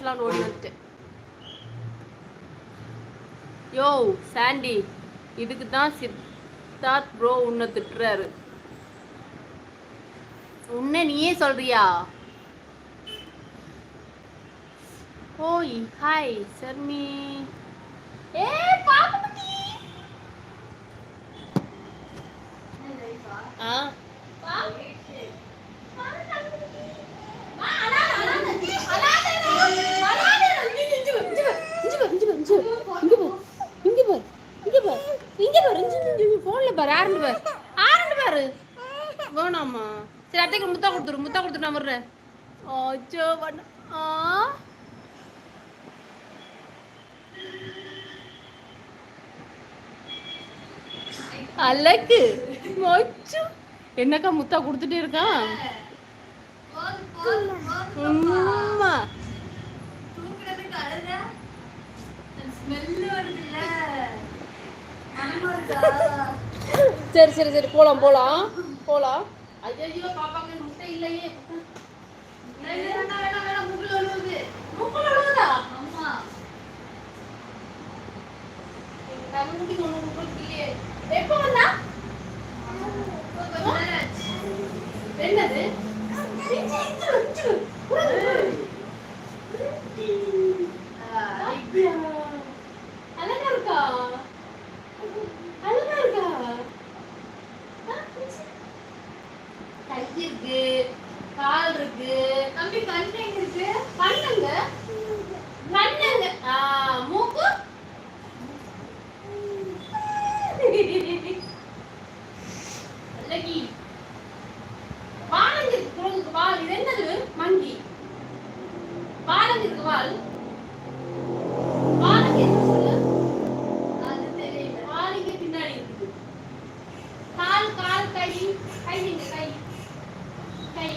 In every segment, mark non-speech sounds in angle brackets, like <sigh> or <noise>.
பேசலாம்னு ஓடி வந்துட்டு யோ சாண்டி இதுக்கு தான் சித்தார்த் ப்ரோ உன்னை திட்டுறாரு. உன்னை நீயே சொல்றியா? ஓய் ஹாய் சர்மி ஏ வேணாமா சரி அத்தைக்கு முத்தா கொடுத்துரு. முத்தா கொடுத்துரு நான் வர்றேன். அச்சோ ஆ? அழகு. மொச்சு. என்னக்கா முத்தா கொடுத்துட்டே இருக்கான் உம்மா. சரி சரி சரி. போலாம் போலாம். போலாம். ஐயோ பாப்பாக்கு முட்டை இல்லையே. எப்ப வந்தா? என்னது? வானங்க இருக்கு குரங்குக்கு வால் இது என்னது மங்கி இருக்கு வால் சொல்லு? அது தெரியல. வாலிங்க பின்னாடி இருக்குது. கால் கால் கை கை எங்க கை. கை.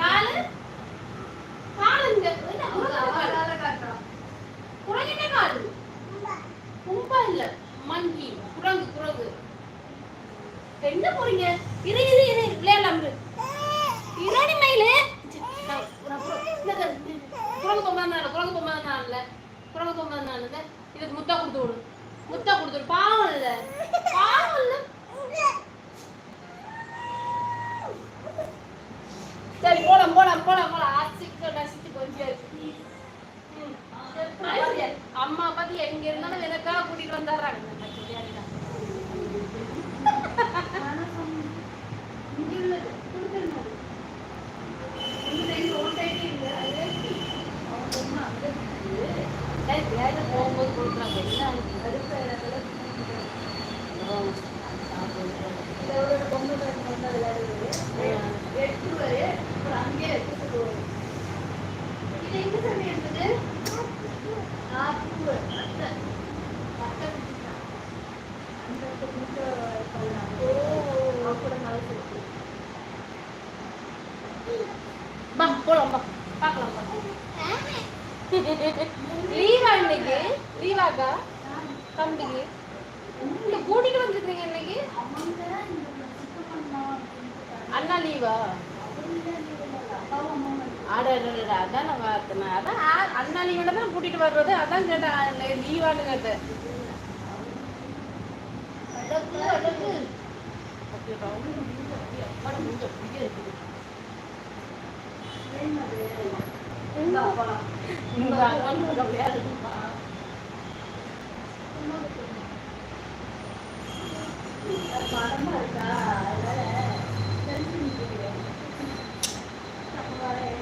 காலு? காலுங்க என்ன? குரங்கு கால். அவளால காட்டுறான் குரங்கு என்ன கால். கும்பா இல்ல மங்கி. குரங்கு குரங்கு. எங்க போறீங்க? இரு இரு இரு. விளையாடலாம் இரு. இராணி மயிலு. குரங்கு பொம்மை தான் குரங்கு பொம்மை தான் இல்ல. குரங்கு பொம்மை தான் இல்ல. இதுக்கு முத்தா கொடுத்து விடு. முத்தா கொடுத்து விடு. பாவம் இல்ல. பாவம் இல்ல. சரி போலாம் போலாம் போலாம் போலாம். ஆசிக்க நசித்து கொஞ்சம் அம்மா பத்தி எங்க இருந்தாலும் எனக்காக கூட்டிட்டு வந்துடுறாங்க. இருக்கு போகும்போது கொடுக்குறாங்க என்ன கருப்பு இடத்துல இதோட பொண்ணு டைம் வந்து விளையாடுது எடுத்துருவாரு அப்புறம் அங்கேயே வச்சுட்டு போவாரு இது எங்க சாமி இருந்தது ஆப்பு அத்தை. <laughs> லீவா இன்னைக்கு? லீவாக்கா? தம்பிக்கு? இந்த கூட்டிட்டு வந்துருக்கீங்க இன்னைக்கு? அண்ணா லீவா? அட அதான் நான் பார்த்தேன். அதான் அண்ணா லீவோட தான் கூட்டிட்டு வர்றது. அதான் கேட்டேன். லீவான்னு கேட்டேன்.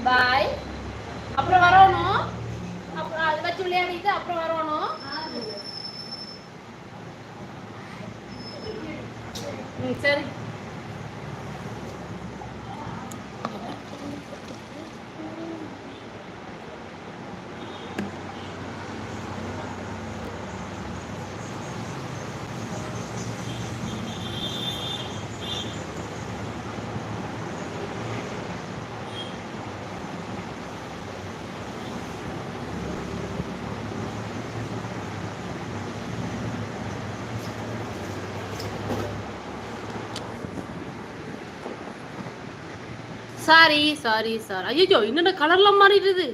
பாய் அப்புறம் வரணும். அப்புறம் அது வச்சு விளையாடிட்டு அப்புறம் வரணும். சரி. சாரி சாரி சார் ஐயோ என்னென்ன கலர்லாம் மாறிடுது?